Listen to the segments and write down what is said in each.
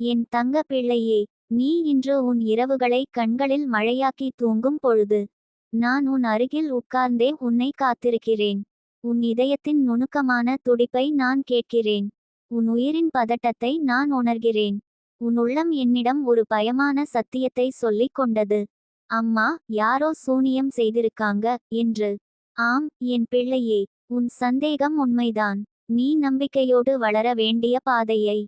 என் தங்க பிள்ளையே நீ இன்று உன் இரவுகளை கண்களில் மழையாக்கி தூங்கும் பொழுது நான் உன் அருகில் உட்கார்ந்தே உன்னை காத்திருக்கிறேன். உன் இதயத்தின் நுணுக்கமான துடிப்பை நான் கேட்கிறேன். உன் உயிரின் பதட்டத்தை நான் உணர்கிறேன். உன் உள்ளம் என்னிடம் ஒரு பயமான சத்தியத்தை சொல்லிக் கொண்டது. அம்மா யாரோ சூனியம் செய்திருக்காங்க என்று. ஆம் என் பிள்ளையே உன் சந்தேகம் உண்மைதான். நீ நம்பிக்கையோடு வளர வேண்டிய பாதையை.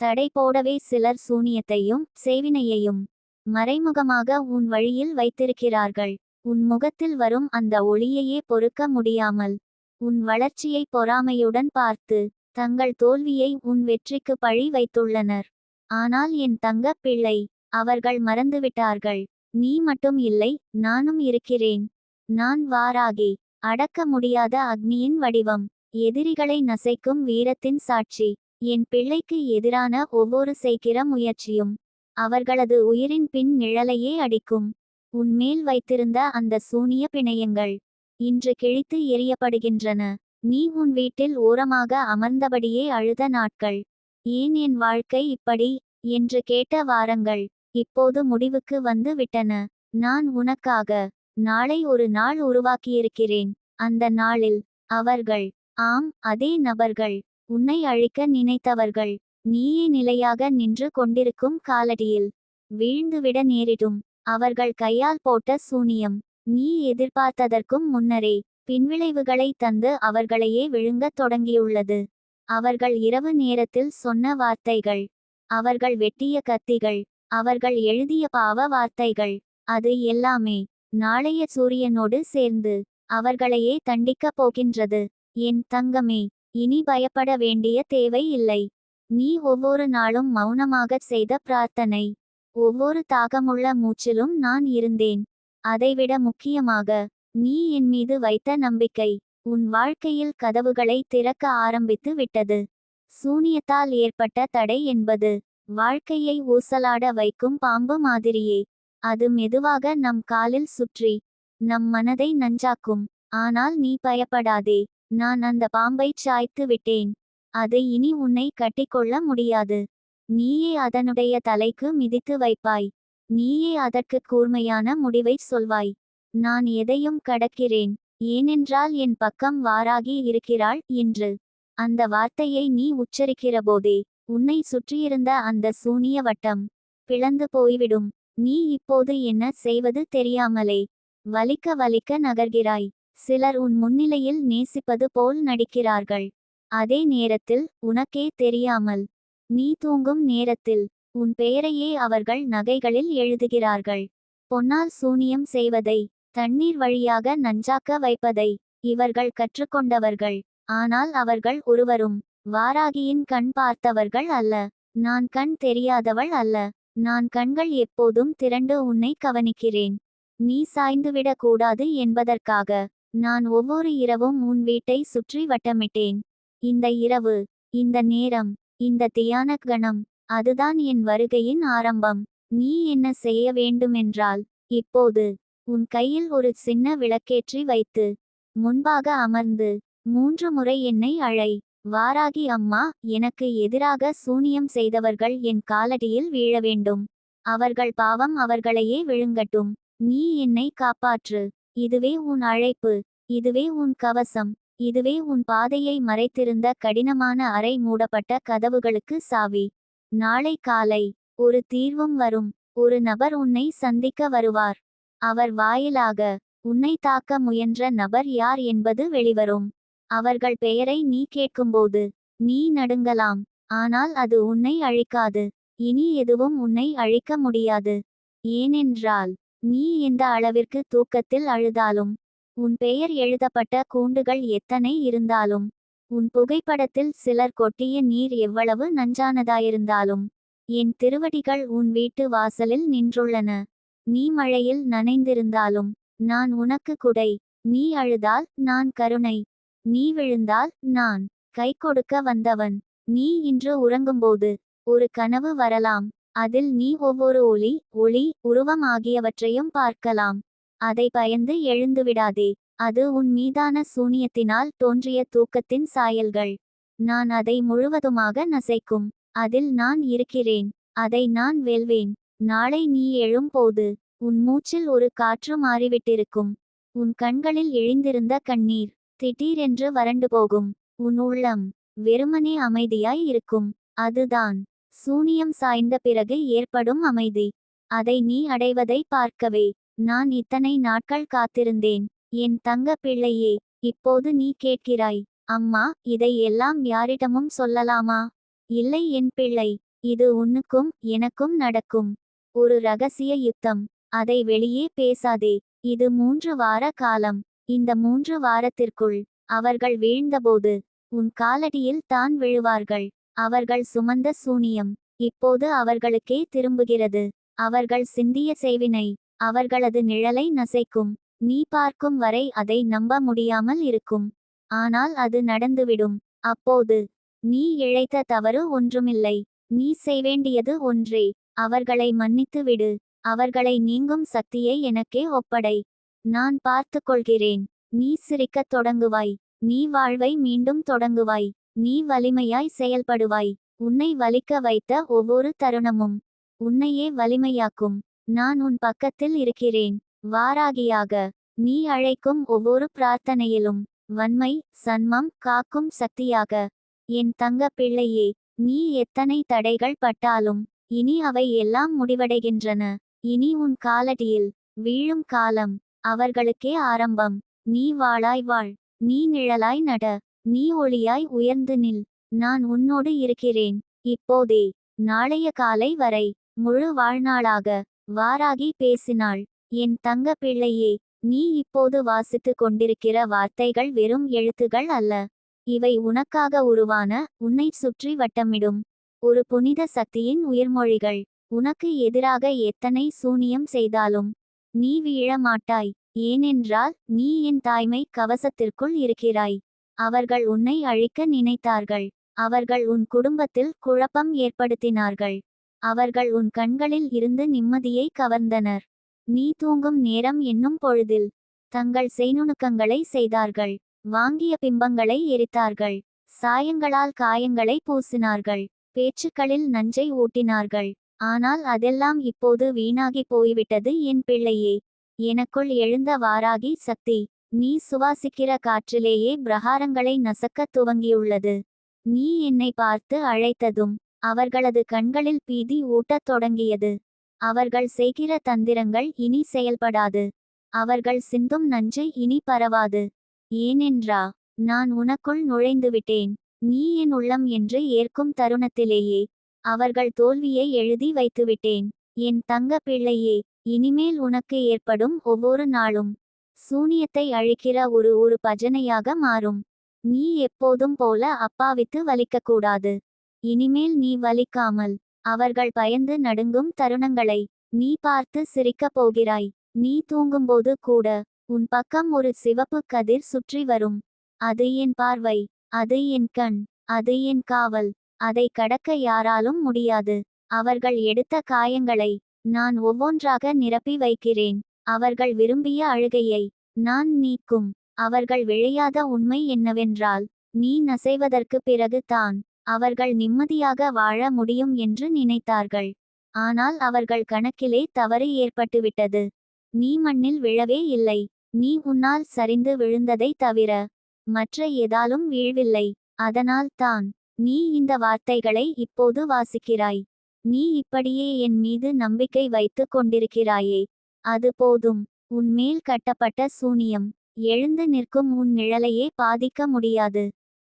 தடை போடவே சிலர் சூனியத்தையும் சேவினையையும் மறைமுகமாக உன் வழியில் வைத்திருக்கிறார்கள். உன் முகத்தில் வரும் அந்த ஒளியையே பொறுக்க முடியாமல் உன் வளர்ச்சியை பொறாமையுடன் பார்த்து தங்கள் தோல்வியை உன் வெற்றிக்கு பழி வைத்துள்ளனர். ஆனால் என் தங்க பிள்ளை அவர்கள் மறந்துவிட்டார்கள். நீ மட்டும் இல்லை நானும் இருக்கிறேன். நான் வாராகி அடக்க முடியாத அக்னியின் வடிவம். எதிரிகளை நசைக்கும் வீரத்தின் சாட்சி. என் பிள்ளைக்கு எதிரான ஒவ்வொரு செய்கிற முயற்சியும் அவர்களது உயிரின் பின் நிழலையே அடிக்கும். உன்மேல் வைத்திருந்த அந்த சூனிய பிணையங்கள் இன்று கிழித்து எரியப்படுகின்றன நீ உன் வீட்டில் ஓரமாக அமர்ந்தபடியே அழுத நாட்கள். ஏன் என் வாழ்க்கை இப்படி? என்று கேட்ட வாரங்கள் இப்போது முடிவுக்கு வந்து விட்டன. நான் உனக்காக நாளை ஒரு நாள் உருவாக்கியிருக்கிறேன். அந்த நாளில் அவர்கள் ஆம் அதே நபர்கள் உன்னை அழிக்க நினைத்தவர்கள் நீயே நிலையாக நின்று கொண்டிருக்கும் காலடியில் வீழ்ந்துவிட நேரிடும். அவர்கள் கையால் போட்ட சூனியம் நீ எதிர்பார்த்ததற்கும் முன்னரே பின்விளைவுகளை தந்து அவர்களையே விழுங்கத் தொடங்கியுள்ளது. அவர்கள் இரவு நேரத்தில் சொன்ன வார்த்தைகள் அவர்கள் வெட்டிய கத்திகள் அவர்கள் எழுதிய பாவ வார்த்தைகள் அது எல்லாமே நாளைய சூரியனோடு சேர்ந்து அவர்களையே தண்டிக்கப் போகின்றது. என் தங்கமே இனி பயப்பட வேண்டிய தேவை இல்லை. நீ ஒவ்வொரு நாளும் மௌனமாகச் செய்த பிரார்த்தனை. ஒவ்வொரு தாகமுள்ள மூச்சிலும் நான் இருந்தேன். அதைவிட முக்கியமாக நீ என் மீது வைத்த நம்பிக்கை உன் வாழ்க்கையில் கதவுகளை திறக்க ஆரம்பித்து விட்டது. சூனியத்தால் ஏற்பட்ட தடை என்பது வாழ்க்கையை ஊசலாட வைக்கும் பாம்பு மாதிரியே. அது மெதுவாக நம் காலில் சுற்றி நம் மனதை நஞ்சாக்கும். ஆனால் நீ பயப்படாதே. நான் அந்த பாம்பைச் சாய்த்து விட்டேன். அது இனி உன்னை கட்டிக்கொள்ள முடியாது. நீயே அதனுடைய தலைக்கு மிதித்து வைப்பாய். நீயே அதற்கு கூர்மையான முடிவை சொல்வாய். நான் எதையும் கடக்கிறேன். ஏனென்றால் என் பக்கம் வாராகி இருக்கிறாள் என்று. அந்த வார்த்தையை நீ உச்சரிக்கிறபோதே உன்னை சுற்றியிருந்த அந்த சூனிய வட்டம் பிளந்து போய்விடும். நீ இப்போது என்ன செய்வது தெரியாமலே வலிக்க வலிக்க நகர்கிறாய். சிலர் உன் முன்னிலையில் நேசிப்பது போல் நடிக்கிறார்கள். அதே நேரத்தில் உனக்கே தெரியாமல். நீ தூங்கும் நேரத்தில் உன் பெயரையே அவர்கள் நகைகளில் எழுதுகிறார்கள். பொன்னால் சூனியம் செய்வதை தண்ணீர் வழியாக நஞ்சாக்க வைப்பதை இவர்கள் கற்றுக்கொண்டவர்கள். ஆனால் அவர்கள் ஒருவரும் வாராகியின் கண் பார்த்தவர்கள் அல்ல. நான் கண் தெரியாதவள் அல்ல. நான் கண்கள் எப்போதும் திரண்டு உன்னை கவனிக்கிறேன். நீ சாய்ந்துவிடக் கூடாது என்பதற்காக. நான் ஒவ்வொரு இரவும் உன் வீட்டை சுற்றி வட்டமிட்டேன். இந்த இரவு இந்த நேரம் இந்த தியான கணம் அதுதான் என் வருகையின் ஆரம்பம். நீ என்ன செய்ய வேண்டுமென்றால் இப்போது உன் கையில் ஒரு சின்ன விளக்கேற்றி வைத்து முன்பாக அமர்ந்து மூன்று முறை என்னை அழை. வாராகி அம்மா எனக்கு எதிராக சூனியம் செய்தவர்கள் என் காலடியில் வீழ வேண்டும். அவர்கள் பாவம் அவர்களையே விழுங்கட்டும். நீ என்னை காப்பாற்று. இதுவே உன் அழைப்பு இதுவே உன் கவசம் இதுவே உன் பாதையை மறைத்திருந்த கடினமான அறை மூடப்பட்ட கதவுகளுக்கு சாவி. நாளை காலை ஒரு தீர்வும் வரும் ஒரு நபர் உன்னை சந்திக்க வருவார். அவர் வாயிலாக உன்னை தாக்க முயன்ற நபர் யார் என்பது வெளிவரும். அவர்கள் பெயரை நீ கேட்கும்போது நீ நடுங்கலாம் ஆனால் அது உன்னை அழிக்காது இனி எதுவும் உன்னை அழிக்க முடியாது. ஏனென்றால் நீ இந்த அளவிற்கு தூக்கத்தில் அழுதாலும் உன் பெயர் எழுதப்பட்ட கூண்டுகள் எத்தனை இருந்தாலும் உன் புகைப்படத்தில் சிலர் கொட்டிய நீர் எவ்வளவு நஞ்சானதாயிருந்தாலும் என் திருவடிகள் உன் வீட்டு வாசலில் நின்றுள்ளன. நீ மழையில் நனைந்திருந்தாலும் நான் உனக்கு குடை நீ அழுதால் நான் கருணை நீ விழுந்தால் நான் கை கொடுக்க வந்தவன் நீ இன்று உறங்கும்போது ஒரு கனவு வரலாம். அதில் நீ ஒவ்வொரு ஒளி ஒளி உருவம் ஆகியவற்றையும் பார்க்கலாம். அதை பயந்து எழுந்துவிடாதே அது உன் மீதான சூனியத்தினால் தோன்றிய தூக்கத்தின் சாயல்கள். நான் அதை முழுவதுமாக நசைக்கும். அதில் நான் இருக்கிறேன். அதை நான் வெல்வேன். நாளை நீ எழும்போது உன் மூச்சில் ஒரு காற்று மாறிவிட்டிருக்கும். உன் கண்களில் இழிந்திருந்த கண்ணீர் திடீரென்று வறண்டு போகும். உன் உள்ளம் வெறுமனே அமைதியாய் இருக்கும். அதுதான். சூனியம் சாய்ந்த பிறகு ஏற்படும் அமைதி. அதை நீ அடைவதை பார்க்கவே. நான் இத்தனை நாட்கள் காத்திருந்தேன். என் தங்க பிள்ளையே இப்போது நீ கேட்கிறாய். அம்மா இதை எல்லாம் யாரிடமும் சொல்லலாமா? இல்லை என் பிள்ளை. இது உன்னுக்கும் எனக்கும் நடக்கும். ஒரு ரகசிய யுத்தம். அதை வெளியே பேசாதே. இது மூன்று வார காலம். இந்த மூன்று வாரத்திற்குள் அவர்கள் வீழ்ந்தபோது உன் காலடியில் தான் விழுவார்கள். அவர்கள் சுமந்த சூனியம் இப்போது அவர்களுக்கே திரும்புகிறது. அவர்கள் சிந்திய செய்வினை அவர்களது நிழலை நசைக்கும். நீ பார்க்கும் வரை அதை நம்ப முடியாமல் இருக்கும். ஆனால் அது நடந்துவிடும். அப்போது நீ இழைத்த தவறு ஒன்றுமில்லை. நீ செய்வேண்டியது ஒன்றே. அவர்களை மன்னித்து விடு. அவர்களை நீங்கும் சக்தியை எனக்கே ஒப்படை. நான் பார்த்து கொள்கிறேன் நீ சிரிக்கத் தொடங்குவாய். நீ வாழ்வை மீண்டும் தொடங்குவாய். நீ வலிமையாய் செயல்படுவாய். உன்னை வலிக்க வைத்த ஒவ்வொரு தருணமும் உன்னையே வலிமையாக்கும். நான் உன் பக்கத்தில் இருக்கிறேன். வாராகியாக நீ அழைக்கும் ஒவ்வொரு பிரார்த்தனையிலும் வன்மை சன்மம் காக்கும் சக்தியாக. என் தங்க பிள்ளையே நீ எத்தனை தடைகள் பட்டாலும் இனி அவை எல்லாம் முடிவடைகின்றன. இனி உன் காலடியில் வீழும் காலம் அவர்களுக்கே ஆரம்பம். நீ வாழாய் வாழ். நீ நிழலாய் நட. நீ ஒளியாய் உயர்ந்து நில். நான் உன்னோடு இருக்கிறேன். இப்போதே நாளைய காலை வரை முழு வாழ்நாளாக வாராகி பேசினாள். என் தங்க பிள்ளையே நீ இப்போது வாசித்து கொண்டிருக்கிற வார்த்தைகள் வெறும் எழுத்துகள் அல்ல. இவை உனக்காக உருவான உன்னை சுற்றி வட்டமிடும். ஒரு புனித சக்தியின் உயிர்மொழிகள். உனக்கு எதிராக எத்தனை சூனியம் செய்தாலும் நீ வீழ மாட்டாய் ஏனென்றால் நீ என் தாய்மை கவசத்திற்குள் இருக்கிறாய். அவர்கள் உன்னை அழிக்க நினைத்தார்கள். அவர்கள் உன் குடும்பத்தில் குழப்பம் ஏற்படுத்தினார்கள். அவர்கள் உன் கண்களில் இருந்து நிம்மதியை கவர்ந்தனர். நீ தூங்கும் நேரம் என்னும் பொழுதில் தங்கள் செய்நுணுக்கங்களை செய்தார்கள். வாங்கிய பிம்பங்களை எரித்தார்கள். சாயங்களால் காயங்களை பூசினார்கள். பேச்சுக்களில் நஞ்சை ஊட்டினார்கள். ஆனால் அதெல்லாம் இப்போது வீணாகி போய்விட்டது என் பிள்ளையே. எனக்குள் எழுந்த வாராகி சக்தி. நீ சுவாசிக்கிற காற்றிலேயே பிரகாரங்களை நசக்கத் துவங்கியுள்ளது. நீ என்னை பார்த்து அழைத்ததும் அவர்களது கண்களில் பீதி ஊட்டத் தொடங்கியது. அவர்கள் செய்கிற தந்திரங்கள் இனி செயல்படாது. அவர்கள் சிந்தும் நஞ்சு இனி பரவாது. ஏனென்றா நான் உனக்குள் நுழைந்துவிட்டேன். நீ என் உள்ளம் என்று ஏற்கும் தருணத்திலேயே அவர்கள் தோல்வியை எழுதி வைத்துவிட்டேன். என் தங்க பிள்ளையே இனிமேல் உனக்கு ஏற்படும் ஒவ்வொரு நாளும் சூனியத்தை அழிக்கிற ஒரு ஒரு பஜனையாக மாறும். நீ எப்போதும் போல அப்பாவித்து வலிக்கக்கூடாது. இனிமேல் நீ வலிக்காமல் அவர்கள் பயந்து நடுங்கும் தருணங்களை நீ பார்த்து சிரிக்கப் போகிறாய். நீ தூங்கும்போது கூட உன் பக்கம் ஒரு சிவப்பு கதிர் சுற்றி வரும். அது என் பார்வை அது என் கண் அது என் காவல். அதை கடக்க யாராலும் முடியாது. அவர்கள் எடுத்த காயங்களை நான் ஒவ்வொன்றாக நிரப்பி வைக்கிறேன். அவர்கள் விரும்பிய அழுகையை நான் நீக்கும் அவர்கள் விழையாத உண்மை என்னவென்றால் நீ நசைவதற்கு பிறகு தான் அவர்கள் நிம்மதியாக வாழ முடியும் என்று நினைத்தார்கள். ஆனால் அவர்கள் கணக்கிலே தவறு ஏற்பட்டுவிட்டது. நீ மண்ணில் விழவே இல்லை. நீ உன்னால் சரிந்து விழுந்ததை தவிர மற்ற ஏதாலும் வீழ்வில்லை. அதனால் தான் நீ இந்த வார்த்தைகளை இப்போது வாசிக்கிறாய். நீ இப்படியே என் மீது நம்பிக்கை வைத்து கொண்டிருக்கிறாயே. அது போதும். உன்மேல் கட்டப்பட்ட சூனியம். எழுந்து நிற்கும் உன் நிழலையே பாதிக்க முடியாது.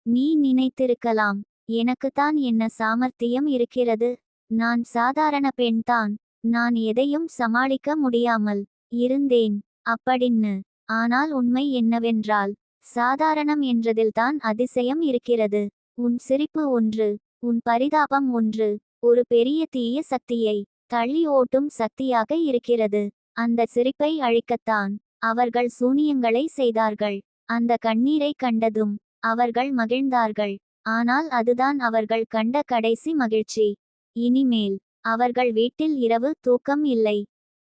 நீ நினைத்திருக்கலாம். எனக்குத்தான் என்ன சாமர்த்தியம் இருக்கிறது? நான் சாதாரண பெண்தான் நான் எதையும் சமாளிக்க முடியாமல் இருந்தேன். அப்படின்னு. ஆனால் உண்மை என்னவென்றால் சாதாரணம் என்றதில்தான் அதிசயம் இருக்கிறது. உன் சிரிப்பு ஒன்று. உன் பரிதாபம் ஒன்று. ஒரு பெரிய தீய சக்தியை தள்ளி ஓட்டும் சக்தியாக இருக்கிறது. அந்த சிரிப்பை அழிக்கத்தான் அவர்கள் சூனியங்களை செய்தார்கள். அந்த கண்ணீரை கண்டதும் அவர்கள் மகிழ்ந்தார்கள். ஆனால் அதுதான் அவர்கள் கண்ட கடைசி மகிழ்ச்சி. இனிமேல் அவர்கள் வீட்டில் இரவு தூக்கம் இல்லை.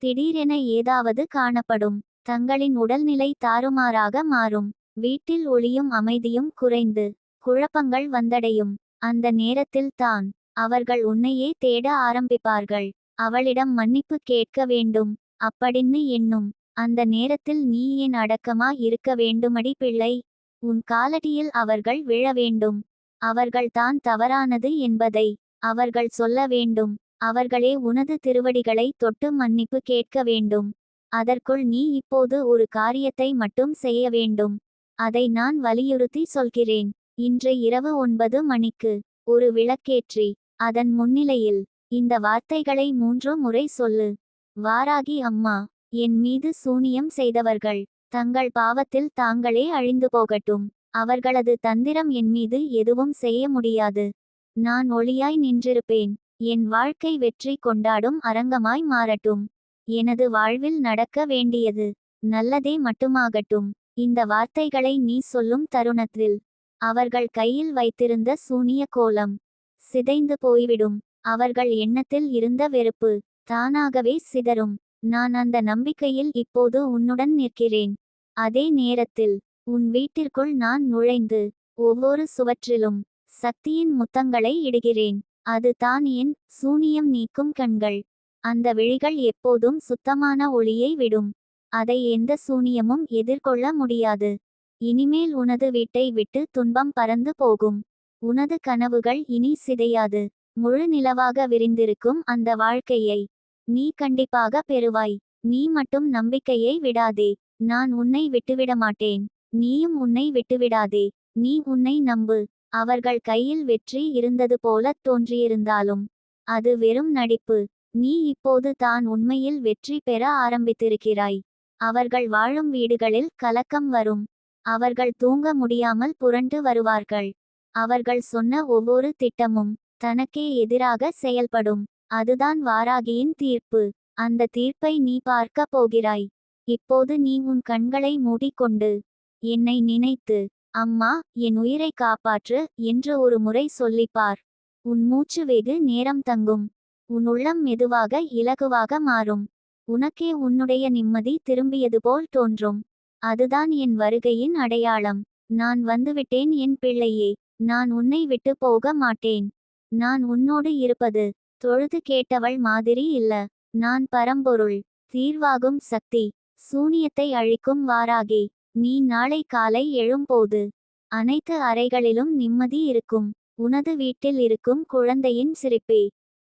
திடீரென ஏதாவது காணப்படும். தங்களின் உடல்நிலை தாறுமாறாக மாறும். வீட்டில் ஒளியும் அமைதியும் குறைந்து குழப்பங்கள் வந்தடையும். அந்த நேரத்தில் தான் அவர்கள் உன்னையே தேட ஆரம்பிப்பார்கள். அவளிடம் மன்னிப்பு கேட்க வேண்டும். அப்படின்னு எண்ணும். அந்த நேரத்தில் நீ ஏன் அடக்கமா இருக்க வேண்டுமடி பிள்ளை? உன் காலடியில் அவர்கள் விழ வேண்டும். அவர்கள் தான் தவறானது என்பதை அவர்கள் சொல்ல வேண்டும். அவர்களே உனது திருவடிகளை தொட்டு மன்னிப்பு கேட்க வேண்டும். அதற்குள் நீ இப்போது ஒரு காரியத்தை மட்டும் செய்ய வேண்டும். அதை நான் வலியுறுத்தி சொல்கிறேன். இன்று இரவு ஒன்பது மணிக்கு ஒரு விளக்கேற்றி. அதன் முன்னிலையில் இந்த வார்த்தைகளை மூன்று முறை சொல்லு. வாராகி அம்மா என் மீது சூனியம் செய்தவர்கள். தங்கள் பாவத்தில் தாங்களே அழிந்து போகட்டும். அவர்களது தந்திரம் என் மீது எதுவும் செய்ய முடியாது. நான் ஒளியாய் நின்றிருப்பேன். என் வாழ்க்கை வெற்றி கொண்டாடும் அரங்கமாய் மாறட்டும். எனது வாழ்வில் நடக்க வேண்டியது நல்லதே மட்டுமாகட்டும். இந்த வார்த்தைகளை நீ சொல்லும் தருணத்தில் அவர்கள் கையில் வைத்திருந்த சூனிய கோலம் சிதைந்து போய்விடும். அவர்கள் எண்ணத்தில் இருந்த வெறுப்பு தானாகவே சிதறும். நான் அந்த நம்பிக்கையில் இப்போது உன்னுடன் நிற்கிறேன். அதே நேரத்தில் உன் வீட்டிற்குள் நான் நுழைந்து ஒவ்வொரு சுவற்றிலும் சக்தியின் முத்தங்களை இடுகிறேன். அது தான் என் சூனியம் நீக்கும் கண்கள். அந்த விழிகள் எப்போதும் சுத்தமான ஒளியை விடும். அதை எந்த சூனியமும் எதிர்கொள்ள முடியாது. இனிமேல் உனது வீட்டை விட்டு துன்பம் பறந்து போகும். உனது கனவுகள் இனி சிதையாது. முழு நிலவாக விரிந்திருக்கும் அந்த வாழ்க்கையை நீ கண்டிப்பாக பெறுவாய். நீ மட்டும் நம்பிக்கையை விடாதே. நான் உன்னை விட்டுவிட மாட்டேன் நீயும் உன்னை விட்டுவிடாதே. நீ உன்னை நம்பு. அவர்கள் கையில் வெற்றி இருந்தது போலத் தோன்றியிருந்தாலும் அது வெறும் நடிப்பு. நீ இப்போது தான் உண்மையில் வெற்றி பெற ஆரம்பித்திருக்கிறாய். அவர்கள் வாழும் வீடுகளில் கலக்கம் வரும். அவர்கள் தூங்க முடியாமல் புரண்டு வருவார்கள். அவர்கள் சொன்ன ஒவ்வொரு திட்டமும் தனக்கே எதிராக செயல்படும். அதுதான் வாராகியின் தீர்ப்பு. அந்த தீர்ப்பை நீ பார்க்க போகிறாய். இப்போது நீ உன் கண்களை மூடிக்கொண்டு என்னை நினைத்து அம்மா என் உயிரை காப்பாற்று என்று ஒரு முறை சொல்லிப்பார் உன் மூச்சு வெகு நேரம் தங்கும். உன் உள்ளம் மெதுவாக இலகுவாக மாறும். உனக்கே உன்னுடைய நிம்மதி திரும்பியது போல் தோன்றும். அதுதான் என் வருகையின் அடையாளம். நான் வந்துவிட்டேன் என் பிள்ளையே. நான் உன்னை விட்டு போக மாட்டேன். நான் உன்னோடு இருப்பது தொழுது கேட்டவள் மாதிரி இல்ல. நான் பரம்பொருள் தீர்வாகும் சக்தி சூனியத்தை அழிக்கும் வாராகி நீ நாளை காலை எழும்போது அனைத்து அறைகளிலும் நிம்மதி இருக்கும் உனது வீட்டில் இருக்கும் குழந்தையின் சிரிப்பே.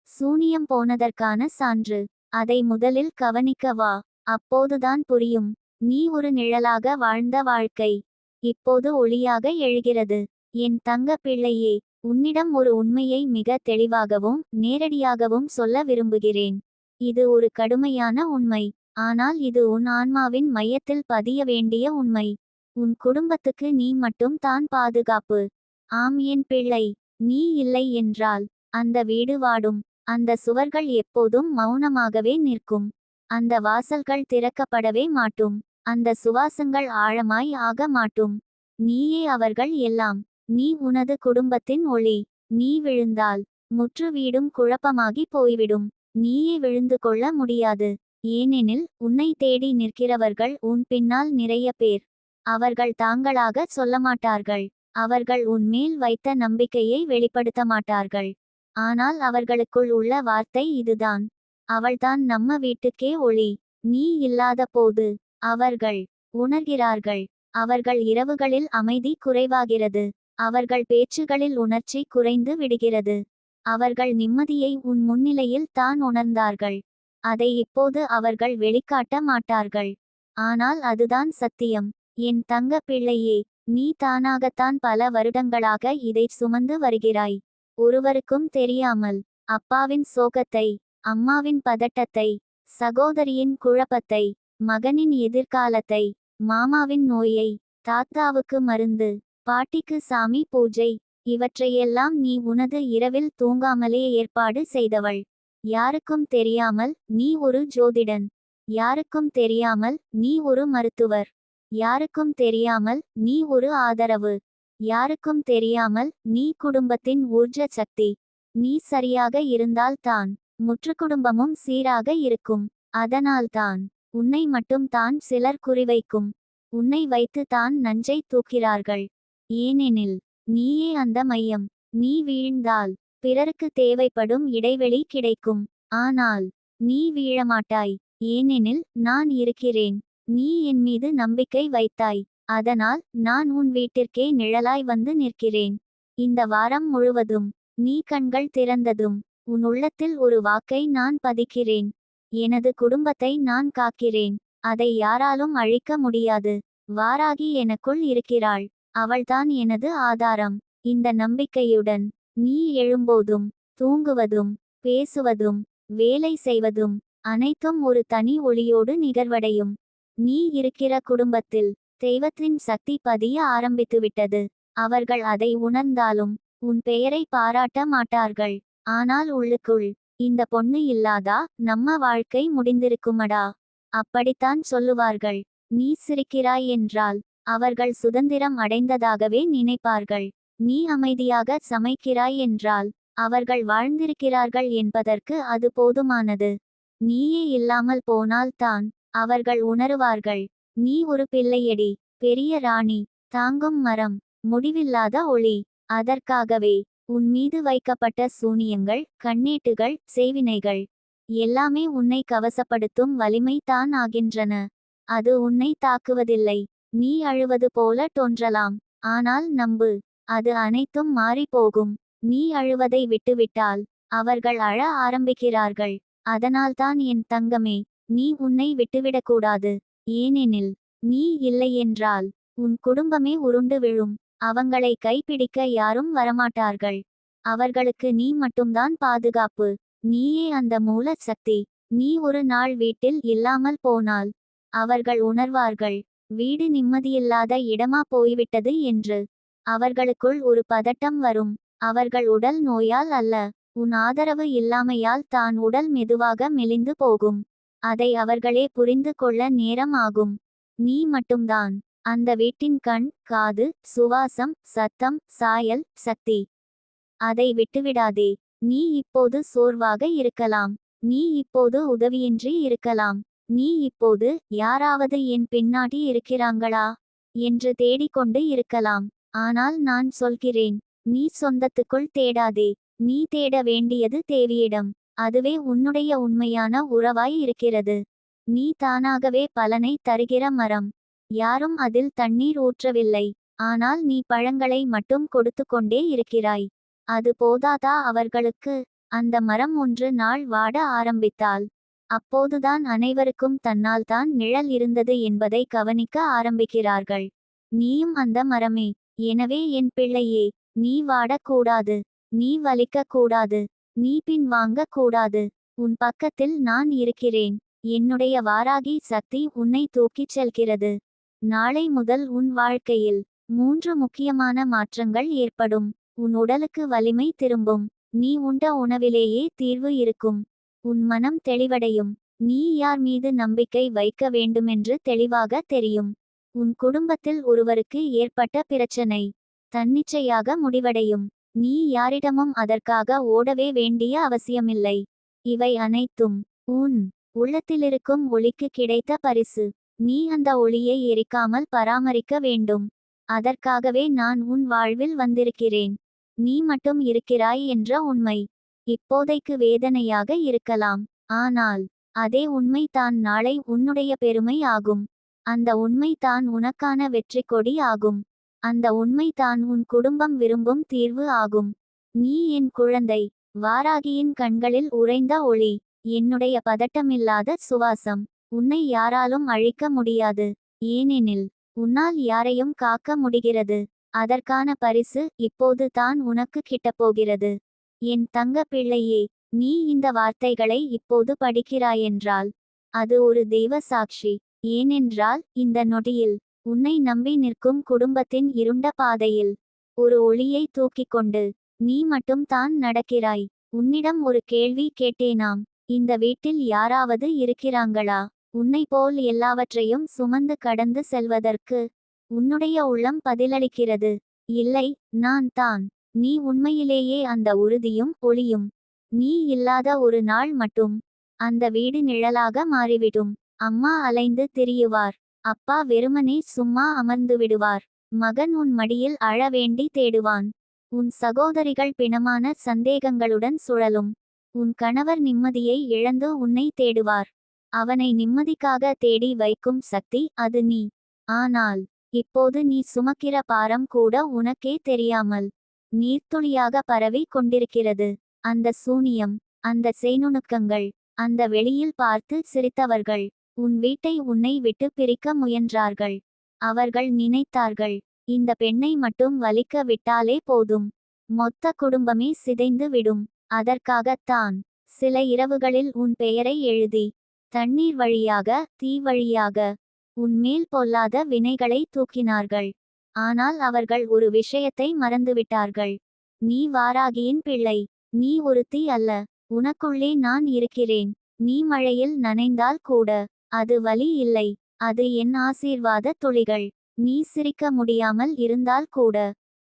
சூனியம் போனதற்கான சான்று அதை முதலில் கவனிக்க வா அப்போதுதான் புரியும் நீ ஒரு நிழலாக வாழ்ந்த வாழ்க்கை இப்போது ஒளியாக எழுகிறது என் தங்க பிள்ளையே உன்னிடம் ஒரு உண்மையை மிக தெளிவாகவும் நேரடியாகவும் சொல்ல விரும்புகிறேன். இது ஒரு கடுமையான உண்மை. ஆனால் இது உன் ஆன்மாவின் மையத்தில் பதிய வேண்டிய உண்மை. உன் குடும்பத்துக்கு நீ மட்டும் தான் பாதுகாப்பு. ஆம் என் பிள்ளை. நீ இல்லை என்றால் அந்த வீடு வாடும். அந்த சுவர்கள் எப்போதும் மௌனமாகவே நிற்கும். அந்த வாசல்கள் திறக்கப்படவே மாட்டும். அந்த சுவாசங்கள் ஆழமாய் ஆக மாட்டும். நீயே அவர்கள் எல்லாம். நீ உனது குடும்பத்தின் ஒளி. நீ விழுந்தால் முற்று வீடும் குழப்பமாகி போய்விடும். நீயே விழுந்து கொள்ள முடியாது. ஏனெனில் உன்னை தேடி நிற்கிறவர்கள் உன் பின்னால் நிறைய பேர். அவர்கள் தாங்களாக சொல்லமாட்டார்கள். அவர்கள் உன்மேல் வைத்த நம்பிக்கையை வெளிப்படுத்த மாட்டார்கள். ஆனால் அவர்களுக்குள் உள்ள வார்த்தை இதுதான். அவள்தான் நம்ம வீட்டுக்கே ஒளி. நீ இல்லாத போது அவர்கள் உணர்கிறார்கள். அவர்கள் இரவுகளில் அமைதி குறைவாகிறது. அவர்கள் பேச்சுகளில் உணர்ச்சி குறைந்து விடுகிறது. அவர்கள் நிம்மதியை உன் முன்னிலையில் தான் உணர்ந்தார்கள். அதை இப்போது அவர்கள் வெளிக்காட்ட மாட்டார்கள். ஆனால் அதுதான் சத்தியம். என் தங்க பிள்ளையே நீ தானாகத்தான் பல வருடங்களாக இதை சுமந்து வருகிறாய். ஒருவருக்கும் தெரியாமல் அப்பாவின் சோகத்தை அம்மாவின் பதட்டத்தை சகோதரியின் குழப்பத்தை மகனின் எதிர்காலத்தை மாமாவின் நோயை தாத்தாவுக்கு மருந்து பாட்டிக்கு சாமி பூஜை. இவற்றையெல்லாம் நீ உனது இரவில் தூங்காமலே ஏற்பாடு செய்தவள். யாருக்கும் தெரியாமல் நீ ஒரு ஜோதிடன். யாருக்கும் தெரியாமல் நீ ஒரு மருத்துவர். யாருக்கும் தெரியாமல் நீ ஒரு ஆதரவு. யாருக்கும் தெரியாமல் நீ குடும்பத்தின் ஊர்ஜ சக்தி. நீ சரியாக இருந்தால்தான் முற்று குடும்பமும் சீராக இருக்கும். அதனால்தான் உன்னை மட்டும் தான் சிலர் குறிவைக்கும். உன்னை வைத்து தான் நஞ்சை தூக்கிறார்கள். ஏனெனில் நீயே அந்த மையம். நீ வீழ்ந்தால் பிறருக்கு தேவைப்படும் இடைவெளி கிடைக்கும். ஆனால் நீ வீழமாட்டாய். ஏனெனில் நான் இருக்கிறேன். நீ என் மீது நம்பிக்கை வைத்தாய். அதனால் நான் உன் வீட்டிற்கே நிழலாய் வந்து நிற்கிறேன். இந்த வாரம் முழுவதும் நீ கண்கள் திறந்ததும் உன் உள்ளத்தில் ஒரு வாக்கை நான் பதிக்கிறேன். எனது குடும்பத்தை நான் காக்கிறேன். அதை யாராலும் அழிக்க முடியாது. வாராகி எனக்குள் இருக்கிறாள். அவள்தான் எனது ஆதாரம். இந்த நம்பிக்கையுடன் நீ எழும்போதும் தூங்குவதும் பேசுவதும் வேலை செய்வதும் அனைத்தும் ஒரு தனி ஒளியோடு நிகழ்வடையும். நீ இருக்கிற குடும்பத்தில் தெய்வத்தின் சக்தி பதிய ஆரம்பித்துவிட்டது. அவர்கள் அதை உணர்ந்தாலும் உன் பெயரை பாராட்ட மாட்டார்கள். ஆனால் உள்ளுக்குள் இந்த பொண்ணு இல்லாதா? நம்ம வாழ்க்கை முடிந்திருக்குமடா? அப்படித்தான் சொல்லுவார்கள். நீ சிரிக்கிறாய் என்றால் அவர்கள் சுதந்திரம் அடைந்ததாகவே நினைப்பார்கள். நீ அமைதியாக சமைக்கிறாய் என்றால் அவர்கள் வாழ்ந்திருக்கிறார்கள் என்பதற்கு அது போதுமானது. நீயே இல்லாமல் போனால்தான் அவர்கள் உணருவார்கள். நீ ஒரு பிள்ளையடி பெரிய ராணி தாங்கும் மரம் முடிவில்லாத ஒளி. அதற்காகவே உன் மீது வைக்கப்பட்ட சூனியங்கள் கண்ணீட்டுகள் செய்வினைகள் எல்லாமே உன்னை கவசப்படுத்தும் வலிமை தான் ஆகின்றன. அது உன்னை தாக்குவதில்லை. நீ அழுவது போல தோன்றலாம். ஆனால் நம்பு அது அனைத்தும் மாறிப்போகும். நீ அழுவதை விட்டுவிட்டால் அவர்கள் அழ ஆரம்பிக்கிறார்கள். அதனால்தான் என் தங்கமே நீ உன்னை விட்டுவிடக்கூடாது. ஏனெனில் நீ இல்லையென்றால் உன் குடும்பமே உருண்டு விழும். அவங்களை கைப்பிடிக்க யாரும் வரமாட்டார்கள். அவர்களுக்கு நீ மட்டும்தான் பாதுகாப்பு. நீயே அந்த மூல சக்தி நீ ஒரு நாள் வீட்டில் இல்லாமல் போனால் அவர்கள் உணர்வார்கள். வீடு நிம்மதியில்லாத இடமா போய்விட்டது என்று. அவர்களுக்குள் ஒரு பதட்டம் வரும். அவர்கள் உடல் நோயால் அல்ல. உன் ஆதரவு இல்லாமையால் தான் உடல் மெதுவாக மெலிந்து போகும். அதை அவர்களே புரிந்து கொள்ள நேரம் ஆகும். நீ மட்டும்தான். அந்த வீட்டின் கண் காது சுவாசம் சத்தம் சாயல் சக்தி. அதை விட்டுவிடாதே. நீ இப்போது சோர்வாக இருக்கலாம். நீ இப்போது உதவியின்றி இருக்கலாம். நீ இப்போது யாராவது என் பின்னாடி இருக்கிறாங்களா? என்று தேடிக்கொண்டு இருக்கலாம். ஆனால் நான் சொல்கிறேன் நீ சொந்தத்துக்குள் தேடாதே. நீ தேட வேண்டியது தேவியிடம். அதுவே உன்னுடைய உண்மையான உறவாய் இருக்கிறது. நீ தானாகவே பலனை தருகிற மரம். யாரும் அதில் தண்ணீர் ஊற்றவில்லை. ஆனால் நீ பழங்களை மட்டும் கொடுத்து கொண்டே இருக்கிறாய். அது போதாதா அவர்களுக்கு? அந்த மரம் ஒன்று நாள் வாட ஆரம்பித்தால் அப்போதுதான் அனைவருக்கும் தன்னால் தான் நிழல் இருந்தது என்பதை கவனிக்க ஆரம்பிக்கிறார்கள். நீயும் அந்த மரமே. எனவே என் பிள்ளையே நீ வாடக்கூடாது. நீ வலிக்க கூடாது நீ பின் வாங்க கூடாது உன் பக்கத்தில் நான் இருக்கிறேன். என்னுடைய வாராகி சக்தி உன்னை தூக்கிச் செல்கிறது. நாளை முதல் உன் வாழ்க்கையில் மூன்று முக்கியமான மாற்றங்கள் ஏற்படும். உன் உடலுக்கு வலிமை திரும்பும். நீ உண்ட உணவிலேயே தீர்வு இருக்கும். உன் மனம் தெளிவடையும். நீ யார் மீது நம்பிக்கை வைக்க வேண்டுமென்று தெளிவாக தெரியும். உன் குடும்பத்தில் ஒருவருக்கு ஏற்பட்ட பிரச்சனை தன்னிச்சையாக முடிவடையும். நீ யாரிடமும் அதற்காக ஓடவே வேண்டிய அவசியமில்லை. இவை அனைத்தும் உன் உள்ளத்திலிருக்கும் ஒளிக்கு கிடைத்த பரிசு. நீ அந்த ஒளியை எரிக்காமல் பராமரிக்க வேண்டும். அதற்காகவே நான் உன் வாழ்வில் வந்திருக்கிறேன். நீ மட்டும் இருக்கிறாய் என்ற உண்மை. இப்போதைக்கு வேதனையாக இருக்கலாம். ஆனால் அதே உண்மை தான் நாளை உன்னுடைய பெருமை ஆகும். அந்த உண்மை தான் உனக்கான வெற்றி கொடி ஆகும். அந்த உண்மை தான் உன் குடும்பம் விரும்பும் தீர்வு ஆகும். நீ என் குழந்தை வாராகியின் கண்களில் உறைந்த ஒளி என்னுடைய பதட்டமில்லாத சுவாசம் உன்னை யாராலும் அழிக்க முடியாது. ஏனெனில் உன்னால் யாரையும் காக்க முடிகிறது. அதற்கான பரிசு இப்போது தான் உனக்கு கிட்டப்போகிறது என் தங்க பிள்ளையே நீ இந்த வார்த்தைகளை இப்போது படிக்கிறாயென்றால் அது ஒரு தெய்வ சாட்சி. ஏனென்றால் இந்த நொடியில் உன்னை நம்பி நிற்கும் குடும்பத்தின் இருண்ட பாதையில் ஒரு ஒளியை தூக்கிக் கொண்டு நீ மட்டும் தான் நடக்கிறாய். உன்னிடம் ஒரு கேள்வி கேட்டேனாம். இந்த வீட்டில் யாராவது இருக்கிறாங்களா? உன்னை போல் எல்லாவற்றையும் சுமந்து கடந்து செல்வதற்கு உன்னுடைய உள்ளம் பதிலளிக்கிறது. இல்லை நான் தான். நீ உண்மையிலேயே அந்த உறுதியும் ஒளியும். நீ இல்லாத ஒரு நாள் மட்டும். அந்த வீடு நிழலாக மாறிவிடும். அம்மா அலைந்து திரியுவார். அப்பா வெறுமனே சும்மா அமர்ந்து விடுவார். மகன் உன் மடியில் அழ வேண்டி தேடுவான். உன் சகோதரிகள் பிணமான சந்தேகங்களுடன் சுழலும். உன் கணவர் நிம்மதியை இழந்து உன்னை தேடுவார். அவனை நிம்மதிக்காக தேடி வைக்கும் சக்தி அது நீ. ஆனால் இப்போது நீ சுமக்கிற பாரம் கூட உனக்கே தெரியாமல். நீர்த்துளியாக பரவி கொண்டிருக்கிறது. அந்த சூனியம் அந்த செய்நுணுக்கங்கள் அந்த வெளியில் பார்த்து சிரித்தவர்கள் உன் வீட்டை உன்னை விட்டு பிரிக்க முயன்றார்கள். அவர்கள் நினைத்தார்கள் இந்த பெண்ணை மட்டும் வலிக்க விட்டாலே போதும். மொத்த குடும்பமே சிதைந்து விடும். அதற்காகத்தான் சில இரவுகளில் உன் பெயரை எழுதி தண்ணீர் வழியாக தீ வழியாக உன்மேல் பொல்லாத வினைகளை தூக்கினார்கள். ஆனால் அவர்கள் ஒரு விஷயத்தை மறந்துவிட்டார்கள். நீ வாராகியின் பிள்ளை. நீ ஒருத்தி அல்ல. உனக்குள்ளே நான் இருக்கிறேன். நீ மழையில் நனைந்தால் கூட. அது வலி இல்லை. அது என் ஆசீர்வாத துளிகள். நீ சிரிக்க முடியாமல் இருந்தால் கூட.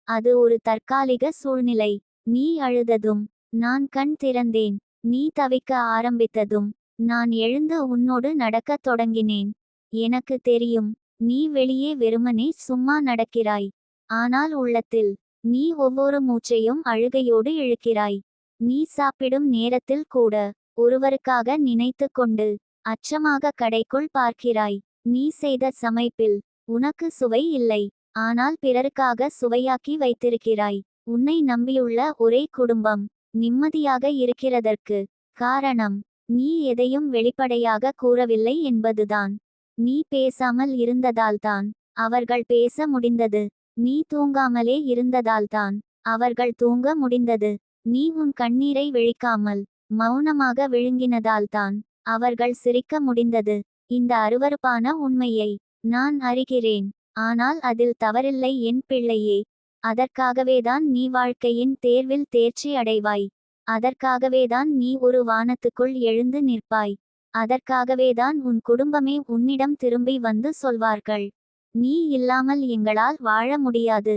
அது ஒரு தற்காலிக சூழ்நிலை. நீ அழுததும் நான் கண் திறந்தேன். நீ தவிக்க ஆரம்பித்ததும் நான் எழுந்து உன்னோடு நடக்கத் தொடங்கினேன். எனக்கு தெரியும் நீ வெளியே வெறுமனே சும்மா நடக்கிறாய். ஆனால் உள்ளத்தில் நீ ஒவ்வொரு மூச்சையும் அழுகையோடு இழுக்கிறாய். நீ சாப்பிடும் நேரத்தில் கூட ஒருவருக்காக நினைத்து கொண்டு அச்சமாக கடைக்குள் பார்க்கிறாய். நீ செய்த சமைப்பில் உனக்கு சுவை இல்லை. ஆனால் பிறருக்காக சுவையாக்கி வைத்திருக்கிறாய். உன்னை நம்பியுள்ள ஒரே குடும்பம் நிம்மதியாக இருக்கிறதற்கு காரணம் நீ எதையும் வெளிப்படையாக கூறவில்லை என்பதுதான். நீ பேசாமல் இருந்ததால்தான் அவர்கள் பேச முடிந்தது. நீ தூங்காமலே இருந்ததால்தான் அவர்கள் தூங்க முடிந்தது. நீ உன் கண்ணீரை விழிக்காமல் மௌனமாக விழுங்கினதால்தான் அவர்கள் சிரிக்க முடிந்தது. இந்த அருவருப்பான உண்மையை நான் அறிகிறேன். ஆனால் அதில் தவறில்லை என் பிள்ளையே. அதற்காகவேதான் நீ வாழ்க்கையின் தேர்வில் தேர்ச்சி அடைவாய். அதற்காகவேதான் நீ ஒரு வானத்துக்குள் எழுந்து நிற்பாய். அதற்காகவேதான் உன் குடும்பமே உன்னிடம் திரும்பி வந்து சொல்வார்கள். நீ இல்லாமல் எங்களால் வாழ முடியாது.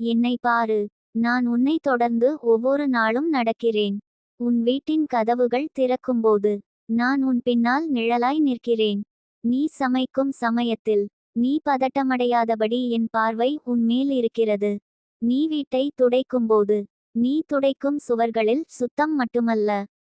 என்னை பாரு நான் உன்னை தொடர்ந்து ஒவ்வொரு நாளும் நடக்கிறேன். உன் வீட்டின் கதவுகள் திறக்கும்போது நான் உன் பின்னால் நிழலாய் நிற்கிறேன். நீ சமைக்கும் சமயத்தில் நீ பதட்டமடையாதபடி என் பார்வை உன்மேல் இருக்கிறது. நீ வீட்டை துடைக்கும்போது நீ துடைக்கும் சுவர்களில் சுத்தம் மட்டுமல்ல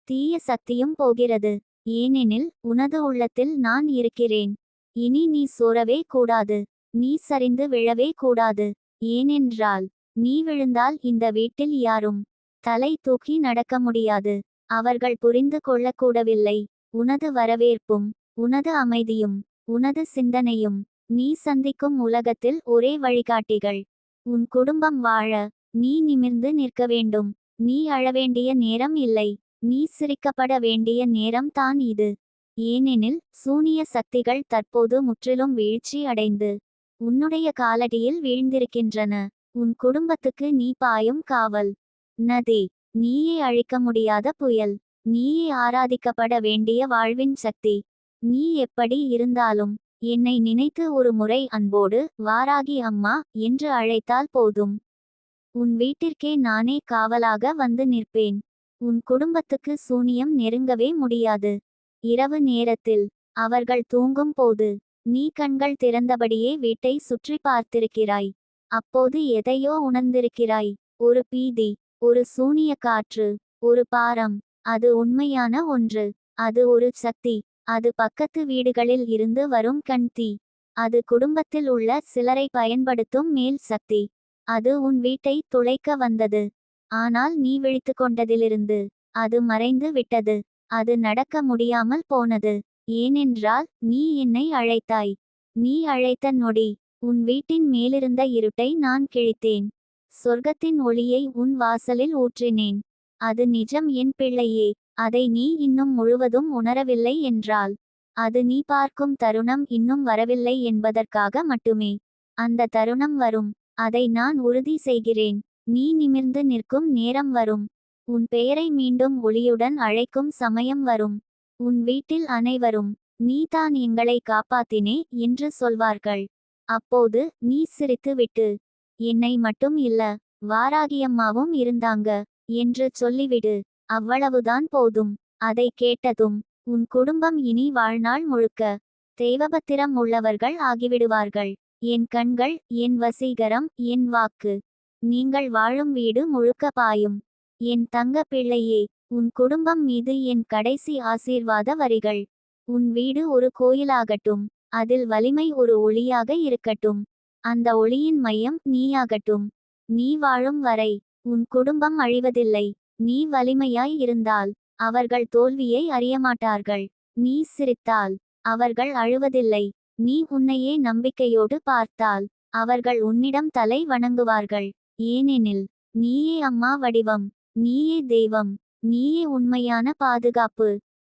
தீய சக்தியும் போகிறது. ஏனெனில் உனது உள்ளத்தில் நான் இருக்கிறேன். இனி நீ சோரவே கூடாது. நீ சரிந்து விழவே கூடாது. ஏனென்றால் நீ விழுந்தால் இந்த வீட்டில் யாரும் தலை தூக்கி நடக்க முடியாது. அவர்கள் புரிந்து கொள்ளக்கூடவில்லை. உனது வரவேற்பும் உனது அமைதியும் உனது சிந்தனையும் நீ சந்திக்கும் உலகத்தில் ஒரே வழிகாட்டிகள். உன் குடும்பம் வாழ நீ நிமிர்ந்து நிற்க வேண்டும். நீ அழவேண்டிய நேரம் இல்லை. நீ சிரிக்கப்பட வேண்டிய நேரம் தான் இது. ஏனெனில் சூனிய சக்திகள் தற்போது முற்றிலும் வீழ்ச்சி அடைந்து உன்னுடைய காலடியில் வீழ்ந்திருக்கின்றன. உன் குடும்பத்துக்கு நீ பாயும் காவல். நதி நீயே அழிக்க முடியாத புயல். நீயே ஆராதிக்கப்பட வேண்டிய வாழ்வின் சக்தி. நீ எப்படி இருந்தாலும் என்னை நினைத்து ஒரு முறை அன்போடு வாராகி அம்மா என்று அழைத்தால் போதும். உன் வீட்டிற்கே நானே காவலாக வந்து நிற்பேன். உன் குடும்பத்துக்கு சூனியம் நெருங்கவே முடியாது. இரவு நேரத்தில் அவர்கள் தூங்கும் போது நீ கண்கள் திறந்தபடியே வீட்டை சுற்றி பார்த்திருக்கிறாய். அப்போது எதையோ உணர்ந்திருக்கிறாய். ஒரு பீதி ஒரு சூனிய காற்று ஒரு பாரம் அது உண்மையான ஒன்று. அது ஒரு சக்தி அது பக்கத்து வீடுகளில் இருந்து வரும் கண் தீ. அது குடும்பத்தில் உள்ள சிலரை பயன்படுத்தும் மேல் சக்தி. அது உன் வீட்டை துளைக்க வந்தது. ஆனால் நீ விழித்து கொண்டதிலிருந்து அது மறைந்து விட்டது. அது நடக்க முடியாமல் போனது. ஏனென்றால் நீ என்னை அழைத்தாய். நீ அழைத்த நொடி. உன் வீட்டின் மேலிருந்த இருட்டை நான் கிழித்தேன். சொர்க்கத்தின் ஒளியை உன் வாசலில் ஊற்றினேன். அது நிஜம் என் பிள்ளையே. அதை நீ இன்னும் முழுவதும் உணரவில்லை என்றால் அது நீ பார்க்கும் தருணம் இன்னும் வரவில்லை என்பதற்காக மட்டுமே. அந்த தருணம் வரும். அதை நான் உறுதி செய்கிறேன். நீ நிமிர்ந்து நிற்கும் நேரம் வரும். உன் பெயரை மீண்டும் ஒளியுடன் அழைக்கும் சமயம் வரும். உன் வீட்டில் அனைவரும் நீதான் எங்களை காப்பாத்தினே என்று சொல்வார்கள். அப்போது நீ சிரித்து விட்டு என்னை மட்டும் இல்ல வாராகியம்மாவும் இருந்தாங்க என்று சொல்லிவிடு. அவ்வளவுதான் போதும். அதை கேட்டதும் உன் குடும்பம் இனி வாழ்நாள் முழுக்க தெய்வபத்திரம் உள்ளவர்கள் ஆகிவிடுவார்கள். என் கண்கள் என் வசீகரம் என் வாக்கு. நீங்கள் வாழும் வீடு முழுக்க பாயும். என் தங்க பிள்ளையே உன் குடும்பம் மீது என் கடைசி ஆசீர்வாத வரிகள். உன் வீடு ஒரு கோயிலாகட்டும் அதில் வலிமை ஒரு ஒளியாக இருக்கட்டும். அந்த ஒளியின் மையம் நீயாகட்டும். நீ வாழும் வரை உன் குடும்பம் அழிவதில்லை. நீ வலிமையாய் இருந்தால் அவர்கள் தோல்வியை அறியமாட்டார்கள். நீ சிரித்தால் அவர்கள் அழுவதில்லை. நீ உன்னையே நம்பிக்கையோடு பார்த்தால் அவர்கள் உன்னிடம் தலை வணங்குவார்கள். ஏனெனில் நீயே அம்மா வடிவம் நீயே தெய்வம் நீயே உண்மையான பாதுகாப்பு.